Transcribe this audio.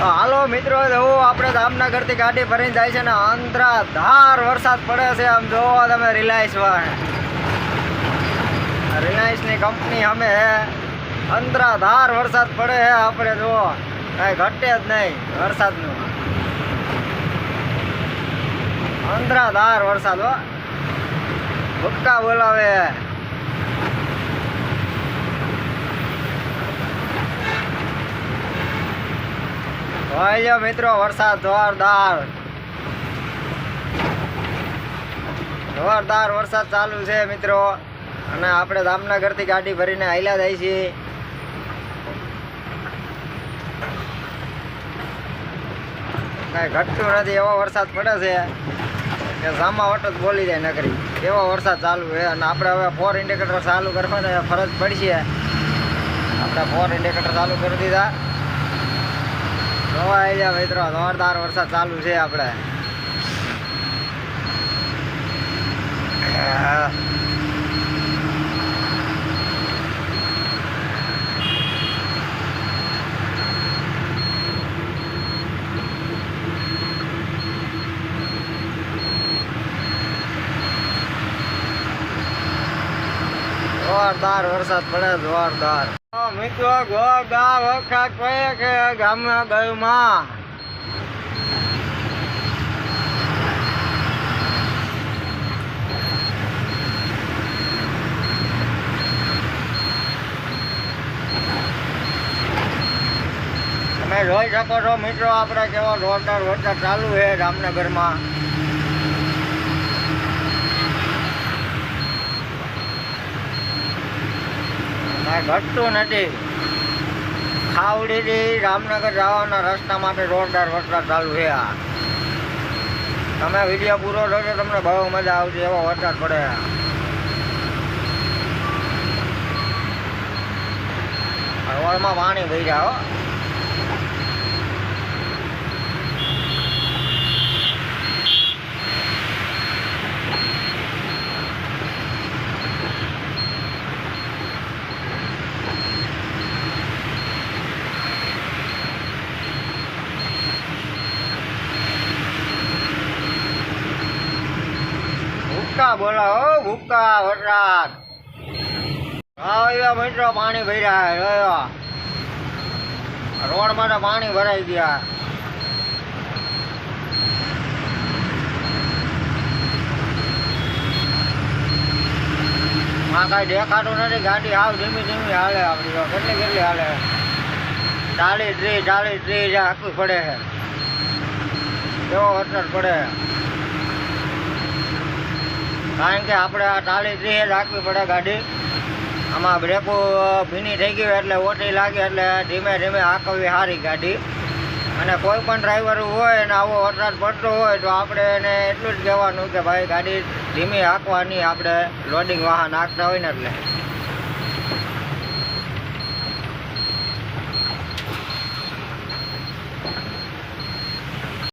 હાલો મિત્રો જો આપણે જામનગરથી ગાડી ભરીને જાય છે ને અંધરાધાર વરસાદ પડે છે. આમ જુઓ તમે રિલાયન્સ વાળા. રિલાયન્સની કંપની અમે હે. અંધરાધાર વરસાદ પડે છે આપણે જુઓ. કાંઈ ઘટે જ નહીં વરસાદનું. અંધરાધાર વરસાદ હો. ભૂક્કા બોલાવે વાયલો મિત્રો, વરસાદ જોરદાર. જોરદાર વરસાદ ચાલુ છે મિત્રો. અને આપણે જામનગરથી ગાડી ભરીને આયલા જાય છીએ. કાંઈ ઘટતું નથી, એવો વરસાદ પડે છે કે સામા વટ જ બોલી જાય નકરી. એવો વરસાદ ચાલુ છે અને આપણે હવે ફોર ઇન્ડિકેટર ચાલુ કરવાને ફરજ પડશે આપણે ફોર ઇન્ડિકેટર ચાલુ કરી દીધા. જોવા આવી જાય મિત્રો જોરદાર વરસાદ ચાલુ છે આપણે જોરદાર વરસાદ પડે જોરદાર. મિત્રો જોરદાર વરસાદ પડે છે ગામના ગળમાં તમે જોઈ શકો છો, મિત્રો, આપણે કેવો જોરદાર વરસાદ ચાલુ છે જામનગરમાં કાંઈ ઘટતું નથી. ખાવડીથી રામનગર જવાના રસ્તા માટે જોરદાર વરસાદ ચાલુ છે આ. તમે વીડિયો પૂરો થશે તમને બહુ મજા આવશે, એવો વરસાદ પડે. રોડમાં પાણી ભરી જાય હો ભૂક્કા વરસાદ મિત્રો પાણી ભર્યા રોડ તો પાણી ભરાઈ ગયા. આ કાંઈ દેખાતું નથી, ગાડી હાવ ધીમી ધીમી હાલે આપણી કેટલી કેટલી હાલે. ચાલીસ ત્રીસ ચાલીસ ત્રીસ આખું પડે છે. કેવો વરસાદ પડે. કારણ કે આપણે આ ચાલીસ ત્રીસ રાખવી પડે ગાડી. આમાં બ્રેકો ભીની થઈ ગઈ એટલે ઓછી લાગે એટલે ધીમે ધીમે હાંકવી સારી ગાડી. અને કોઈ પણ ડ્રાઈવર હોય અને આવો વરસાદ પડતો હોય તો આપણે એને એટલું જ કહેવાનું કે ભાઈ ગાડી ધીમી હાંકવાની આપણે લોડિંગ વાહન હાંકતા હોય ને એટલે.